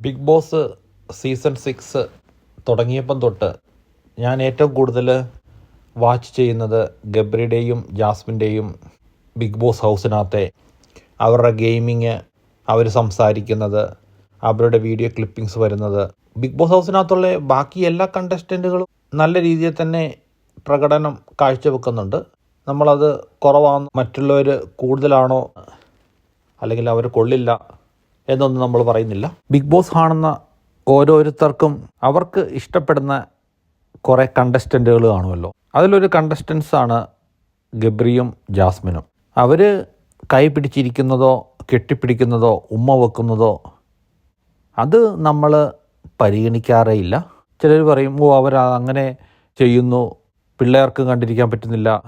Big Boss season six തുടങ്ങിയപ്പം തൊട്ട് ഞാൻ ഏറ്റവും കൂടുതൽ വാച്ച് ചെയ്യുന്നത് ഗബ്രിയുടെയും ജാസ്മിന്റെയും ബിഗ് ബോസ് ഹൗസിനകത്തെ അവരുടെ ഗെയിമിങ് അവർ സംസാരിക്കുന്നത് അവരുടെ വീഡിയോ ക്ലിപ്പിങ്സ് വരുന്നത്. ബിഗ് ബോസ് ഹൗസിനകത്തുള്ള ബാക്കി എല്ലാ കണ്ടസ്റ്റന്റുകളും നല്ല രീതിയിൽ തന്നെ പ്രകടനം കാഴ്ചവെക്കുന്നുണ്ട്. നമ്മളത് കുറവാണ്. മറ്റുള്ളവർ കൂടുതലാണോ? അല്ലെങ്കിൽ അവർ കൊള്ളില്ല? എന്നൊന്നും നമ്മൾ പറയുന്നില്ല. ബിഗ് ബോസ് കാണുന്ന ഓരോരുത്തർക്കും അവർക്ക് ഇഷ്ടപ്പെടുന്ന കുറേ കണ്ടസ്റ്റന്റുകൾ കാണുമല്ലോ. അതിലൊരു കണ്ടസ്റ്റൻസാണ് ഗബ്രിയും ജാസ്മിനും. അവർ കൈ പിടിച്ചിരിക്കുന്നതോ കെട്ടിപ്പിടിക്കുന്നതോ ഉമ്മ വെക്കുന്നതോ അത് നമ്മൾ പരിഗണിക്കാറേ ഇല്ല. ചിലർ പറയും ഓ അവർ അങ്ങനെ ചെയ്യുന്നു. പിള്ളേർക്ക് കണ്ടിരിക്കാൻ പറ്റുന്നില്ല.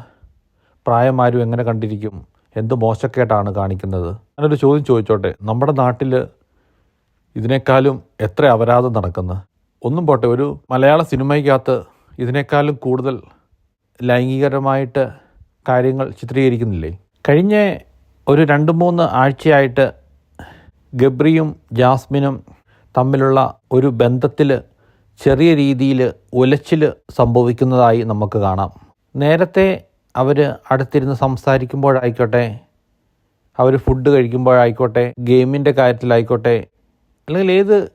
പ്രായമാരും എങ്ങനെ കണ്ടിരിക്കും? എന്ത് മോശക്കേട്ടാണ് കാണിക്കുന്നത്? ഞാനൊരു ചോദ്യം ചോദിച്ചോട്ടെ. നമ്മുടെ നാട്ടിൽ ഇതിനേക്കാളും എത്ര അപരാധം നടക്കുന്നത് ഒന്നും പോട്ടെ ഒരു മലയാള സിനിമയ്ക്കകത്ത് ഇതിനേക്കാളും കൂടുതൽ ലൈംഗികരമായിട്ട് കാര്യങ്ങൾ ചിത്രീകരിക്കുന്നില്ലേ? കഴിഞ്ഞ ഒരു രണ്ട് മൂന്ന് ആഴ്ചയായിട്ട് ഗബ്രിയും ജാസ്മിനും തമ്മിലുള്ള ഒരു ബന്ധത്തിൽ ചെറിയ രീതിയിൽ ഉലച്ചിൽ സംഭവിക്കുന്നതായി നമുക്ക് കാണാം. നേരത്തെ അവർ അടുത്തിരുന്ന് സംസാരിക്കുമ്പോഴായിക്കോട്ടെ അവർ ഫുഡ് കഴിക്കുമ്പോഴായിക്കോട്ടെ ഗെയിമിന്റെ കാര്യത്തിലായിക്കോട്ടെ അല്ലെങ്കിൽ ഏത്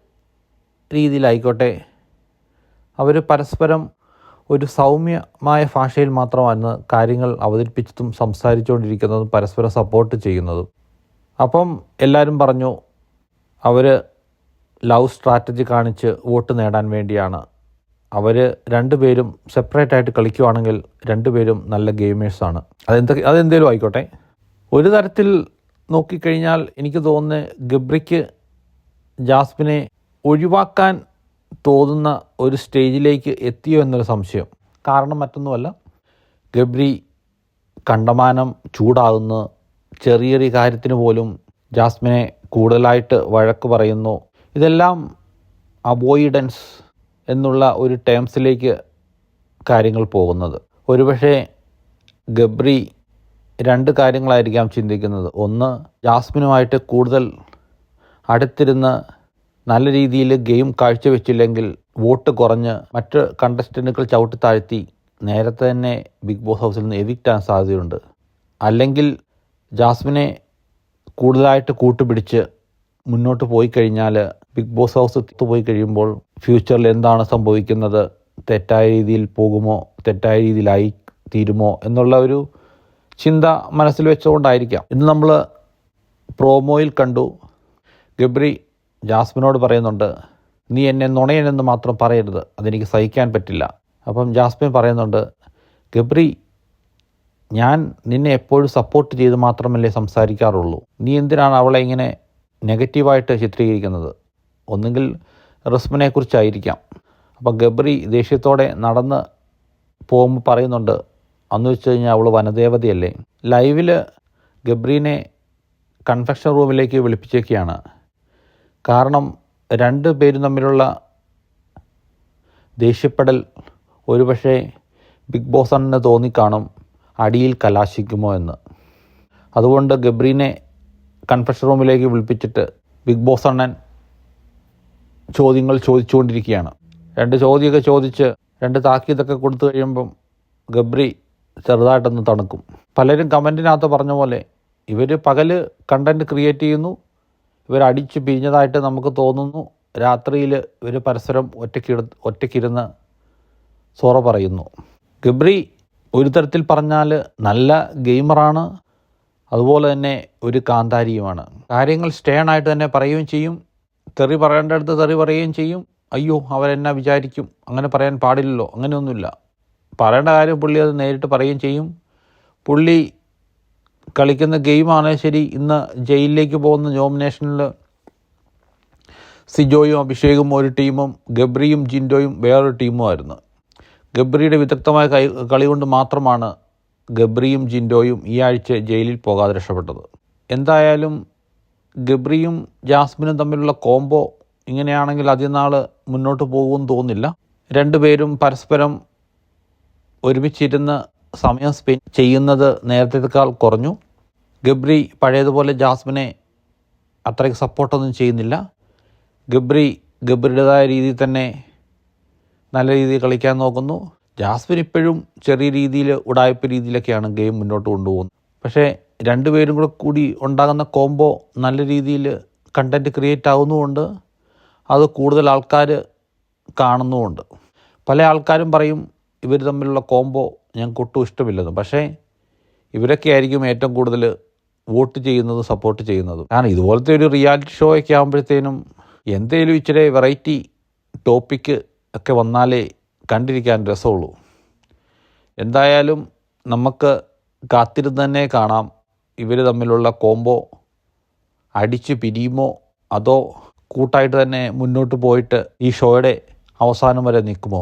രീതിയിലായിക്കോട്ടെ അവർ പരസ്പരം ഒരു സൗമ്യമായ ഭാഷയിൽ മാത്രമാണ് കാര്യങ്ങൾ അവതരിപ്പിച്ചതും സംസാരിച്ചുകൊണ്ടിരിക്കുന്നതും പരസ്പരം സപ്പോർട്ട് ചെയ്യുന്നതും. അപ്പം എല്ലാവരും പറഞ്ഞു അവർ ലവ് സ്ട്രാറ്റജി കാണിച്ച് വോട്ട് നേടാൻ വേണ്ടിയാണ്. അവർ രണ്ടുപേരും സെപ്പറേറ്റ് ആയിട്ട് കളിക്കുവാണെങ്കിൽ രണ്ടുപേരും നല്ല ഗെയിമേഴ്സാണ്. അതെന്തൊക്കെ അതെന്തേലും ആയിക്കോട്ടെ. ഒരു തരത്തിൽ നോക്കിക്കഴിഞ്ഞാൽ എനിക്ക് തോന്നുന്നത് ഗബ്രിക്ക് ജാസ്മിനെ ഒഴിവാക്കാൻ തോന്നുന്ന ഒരു സ്റ്റേജിലേക്ക് എത്തിയോ എന്നൊരു സംശയം. കാരണം മറ്റൊന്നുമല്ല ഗബ്രി കണ്ടമാനം ചൂടാകുന്ന ചെറിയ ചെറിയ കാര്യത്തിന് പോലും ജാസ്മിനെ കൂടുതലായിട്ട് വഴക്ക് പറയുന്നു. ഇതെല്ലാം അവോയ്ഡൻസ് എന്നുള്ള ഒരു ടേംസിലേക്ക് കാര്യങ്ങൾ പോകുന്നത്. ഒരുപക്ഷെ ഗബ്രി രണ്ട് കാര്യങ്ങളായിരിക്കാം ചിന്തിക്കുന്നത്. ഒന്ന് ജാസ്മിനുമായിട്ട് കൂടുതൽ അടുത്തിരുന്ന് നല്ല രീതിയിൽ ഗെയിം കാഴ്ചവെച്ചില്ലെങ്കിൽ വോട്ട് കുറഞ്ഞ് മറ്റ് കണ്ടസ്റ്റന്റുകൾ ചവിട്ടി താഴ്ത്തി നേരത്തെ തന്നെ ബിഗ് ബോസ് ഹൗസിൽ നിന്ന് എവിക്റ്റാൻ സാധ്യതയുണ്ട്. അല്ലെങ്കിൽ ജാസ്മിനെ കൂടുതലായിട്ട് കൂട്ടുപിടിച്ച് മുന്നോട്ട് പോയി കഴിഞ്ഞാൽ ബിഗ് ബോസ് ഹൗസ് പോയി കഴിയുമ്പോൾ ഫ്യൂച്ചറിൽ എന്താണ് സംഭവിക്കുന്നത്? തെറ്റായ രീതിയിൽ പോകുമോ? തെറ്റായ രീതിയിലായി തീരുമോ? എന്നുള്ള ഒരു ചിന്ത മനസ്സിൽ വെച്ചുകൊണ്ടായിരിക്കാം. ഇന്ന് നമ്മൾ പ്രോമോയിൽ കണ്ടു. ഗബ്രി ജാസ്മിനോട് പറയുന്നുണ്ട് നീ എന്നെ നുണയനെന്ന് മാത്രം പറയരുത്. അതെനിക്ക് സഹിക്കാൻ പറ്റില്ല. അപ്പം ജാസ്മിൻ പറയുന്നുണ്ട് ഗബ്രി ഞാൻ നിന്നെ എപ്പോഴും സപ്പോർട്ട് ചെയ്ത് മാത്രമല്ലേ സംസാരിക്കാറുള്ളൂ. നീ എന്തിനാണ് അവളെ ഇങ്ങനെ നെഗറ്റീവായിട്ട് ചിത്രീകരിക്കുന്നത്. ഒന്നുകിൽ റിസ്മിനെക്കുറിച്ചായിരിക്കാം. അപ്പോൾ അപ്പം ഗബ്രി ദേഷ്യത്തോടെ നടന്ന് പോകുമ്പോൾ പറയുന്നുണ്ട് അന്ന് വെച്ച് കഴിഞ്ഞാൽ അവൾ വനദേവതയല്ലേ? ലൈവിൽ ഗബ്രീനെ കൺഫെക്ഷൻ റൂമിലേക്ക് വിളിപ്പിച്ചേക്കുകയാണ് കാരണം രണ്ട് പേരും തമ്മിലുള്ള ദേഷ്യപ്പെടൽ ഒരുപക്ഷെ ബിഗ് ബോസ് അണ്ണന് തോന്നിക്കാണും അടിയിൽ കലാശിക്കുമോ എന്ന്. അതുകൊണ്ട് ഗബ്രീനെ കൺഫെഷൻ റൂമിലേക്ക് വിളിപ്പിച്ചിട്ട് ബിഗ് ബോസ് അണ്ണൻ ചോദ്യങ്ങൾ ചോദിച്ചുകൊണ്ടിരിക്കുകയാണ്. രണ്ട് ചോദ്യമൊക്കെ ചോദിച്ച് രണ്ട് താക്കീതൊക്കെ കൊടുത്തു കഴിയുമ്പം ഗബ്രി ചെറുതായിട്ടൊന്ന് തണുക്കും. പലരും കമന്റിനകത്ത് പറഞ്ഞ പോലെ ഇവർ പകൽ കണ്ടന്റ് ക്രിയേറ്റ് ചെയ്യുന്നു ഇവർ അടിച്ച് പിരിഞ്ഞതായിട്ട് നമുക്ക് തോന്നുന്നു രാത്രിയിൽ ഇവർ പരസ്പരം ഒറ്റയ്ക്കിട ഒറ്റയ്ക്കിരുന്ന് സോറ പറയുന്നു. ഗബ്രി ഒരു തരത്തിൽ പറഞ്ഞാൽ നല്ല ഗെയിമറാണ് അതുപോലെ തന്നെ ഒരു കാന്താരിയുമാണ്. കാര്യങ്ങൾ സ്റ്റേൺ ആയിട്ട് തന്നെ പറയുകയും ചെയ്യും. തെറി പറയേണ്ടടുത്ത് തെറി പറയുകയും ചെയ്യും. അയ്യോ അവരെന്നാ വിചാരിക്കും? അങ്ങനെ പറയാൻ പാടില്ലല്ലോ. അങ്ങനെയൊന്നുമില്ല. പറയേണ്ട കാര്യം പുള്ളി അത് നേരിട്ട് പറയുകയും ചെയ്യും. പുള്ളി കളിക്കുന്ന ഗെയിമാണ് ശരി. ഇന്ന് ജയിലിലേക്ക് പോകുന്ന നോമിനേഷനിൽ സിജോയും അഭിഷേകും ഒരു ടീമും ഗബ്രിയും ജിൻഡോയും വേറൊരു ടീമുമായിരുന്നു. ഗബ്രിയുടെ വിദഗ്ധമായ കളി കൊണ്ട് മാത്രമാണ് ഗബ്രിയും ജിൻഡോയും ഈ ആഴ്ച ജയിലിൽ പോകാതെ രക്ഷപ്പെട്ടത്. എന്തായാലും ഗബ്രിയും ജാസ്മിനും തമ്മിലുള്ള കോംബോ ഇങ്ങനെയാണെങ്കിൽ അധികം നാൾ മുന്നോട്ട് പോകുമെന്ന് തോന്നില്ല രണ്ടുപേരും പരസ്പരം ഒരുമിച്ചിരുന്ന് സമയം സ്പെൻഡ് ചെയ്യുന്നത് നേരത്തേക്കാൾ കുറഞ്ഞു. ഗബ്രി പഴയതുപോലെ ജാസ്മിനെ അത്രയ്ക്ക് സപ്പോർട്ടൊന്നും ചെയ്യുന്നില്ല. ഗബ്രി ഗബ്രിയുടേതായ രീതിയിൽ തന്നെ നല്ല രീതിയിൽ കളിക്കാൻ നോക്കുന്നു. ജാസ്മിൻ ഇപ്പോഴും ചെറിയ രീതിയിൽ ഉടായ്പ രീതിയിലൊക്കെയാണ് ഗെയിം മുന്നോട്ട് കൊണ്ടുപോകുന്നത്. പക്ഷേ രണ്ടുപേരും കൂടെ കൂടി ഉണ്ടാകുന്ന കോംബോ നല്ല രീതിയിൽ കണ്ടന്റ് ക്രിയേറ്റ് ആകുന്നുമുണ്ട് അത് കൂടുതൽ ആൾക്കാർ കാണുന്നുമുണ്ട്. പല ആൾക്കാരും പറയും ഇവർ തമ്മിലുള്ള കോംബോ ഞങ്ങൾക്ക് ഒട്ടും ഇഷ്ടമില്ലെന്ന്. പക്ഷേ ഇവരൊക്കെ ആയിരിക്കും ഏറ്റവും കൂടുതൽ വോട്ട് ചെയ്യുന്നതും സപ്പോർട്ട് ചെയ്യുന്നതും. കാരണം ഇതുപോലത്തെ ഒരു റിയാലിറ്റി ഷോ ഒക്കെ ആകുമ്പോഴത്തേനും എന്തേലും ഇച്ചിരി വെറൈറ്റി ടോപ്പിക്ക് ഒക്കെ വന്നാലേ കണ്ടിരിക്കാൻ രസമുള്ളൂ. എന്തായാലും നമുക്ക് കാത്തിരുന്ന് തന്നെ കാണാം. ഇവർ തമ്മിലുള്ള കോംബോ അടിച്ചു പിരിയുമോ അതോ കൂട്ടായിട്ട് തന്നെ മുന്നോട്ട് പോയിട്ട് ഈ ഷോയുടെ അവസാനം വരെ നിൽക്കുമോ?